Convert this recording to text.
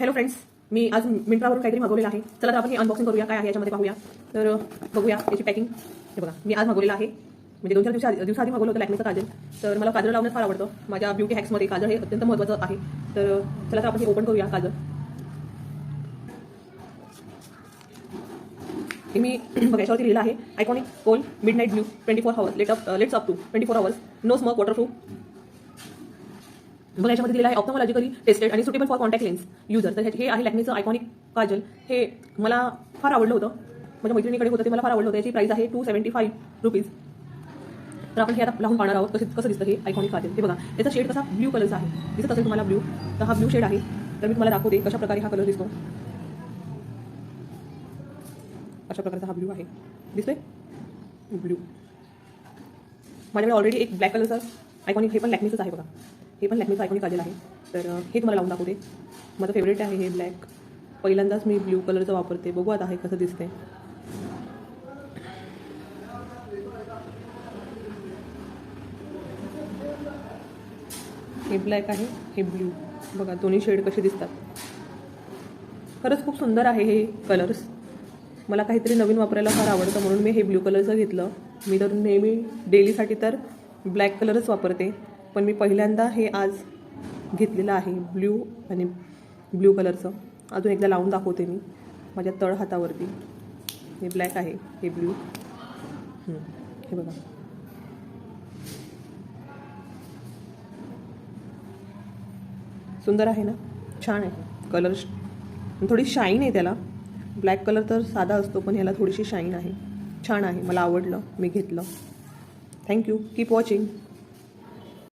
Hello friends मी आज मिंट्रावरून काहीतरी मागवलेलं आहे. चला तर आपण हे अनबॉक्सिंग करूया काय आहे याच्यामध्ये पाहूया. तर बघूया याची पॅकिंग हे बघा मी आज मागवलेलं आहे. म्हणजे दोन चार दिवसा दिवसाआधी मागवलं होतं लॅक्मेचं काजल. तर मला काजल लावण्यास फार आवडतं. माझ्या ब्युटी हॅक्समध्ये काजल हे अत्यंत महत्त्वाचं आहे. तर चला तर आपण हे ओपन करूया काजल. हे मी बघायच्यावरती लिहिलं आहे iconic kohl midnight blue twenty four hours late up let's up to twenty four hours no smoke waterproof बघा याच्यामध्ये दिलेला आहे ऑप्टोमॉलॉजिकली टेस्टेड आणि suitable for contact lens user तर हे आहे लॅक्मीचं आयकॉनिक काजल. हे मला फार आवडलं होतं. माझ्या मैत्रिणीकडे होतं ते मला फार आवडलं होतं. याची प्राईस आहे टू सेवन्टी फाईव्ह रुपीज तर आपण हे आता लावून पाहणार आहोत कसं कसं दिसतं हे आयकॉनिक काजल. हे बघा याचा शेड कसा ब्ल्यू कलरचा आहे. दिसत असेल तुम्हाला ब्ल्यू तर हा ब्ल्यू शेड आहे. तर मी तुम्हाला दाखवते कशा प्रकारे हा कलर दिसतो. अशा प्रकारचा हा ब्ल्यू आहे. दिसतोय? ब्ल्यू माझ्याकडे ऑलरेडी एक ब्लॅक कलरचा आयकॉनिक हे पण लॅक्मीचंच आहे बघा. हे पण लॅकमेचं आयकॉनिक काजल आहे. तर हे तुम्हाला लावून दाखवते. माझं फेवरेट आहे हे ब्लॅक पहिल्यांदाच मी ब्ल्यू कलरचं वापरते. बघू आता हे कसं दिसते हे ब्लॅक आहे हे ब्ल्यू बघा दोन्ही शेड कसे दिसतात. खरंच खूप सुंदर आहे हे कलर्स मला काहीतरी नवीन वापरायला फार आवडतं म्हणून मी हे ब्ल्यू कलरचं घेतलं. मी तर नेहमी डेलीसाठी तर ब्लॅक कलरच वापरते. पण मी पहिल्यांदा हे आज घेतलेलं आहे ब्ल्यू आणि ब्ल्यू कलरचं. अजून एकदा लावून दाखवते मी. माझ्या तळ हातावरती. हे ब्लॅक आहे हे ब्ल्यू. हे बघा. सुंदर आहे ना? छान आहे. कलर थोडी शाईन आहे त्याला. ब्लॅक कलर तर साधा असतो पण ह्याला थोडीशी शाईन आहे. छान आहे. मला आवडलं मी घेतलं. Thank you keep watching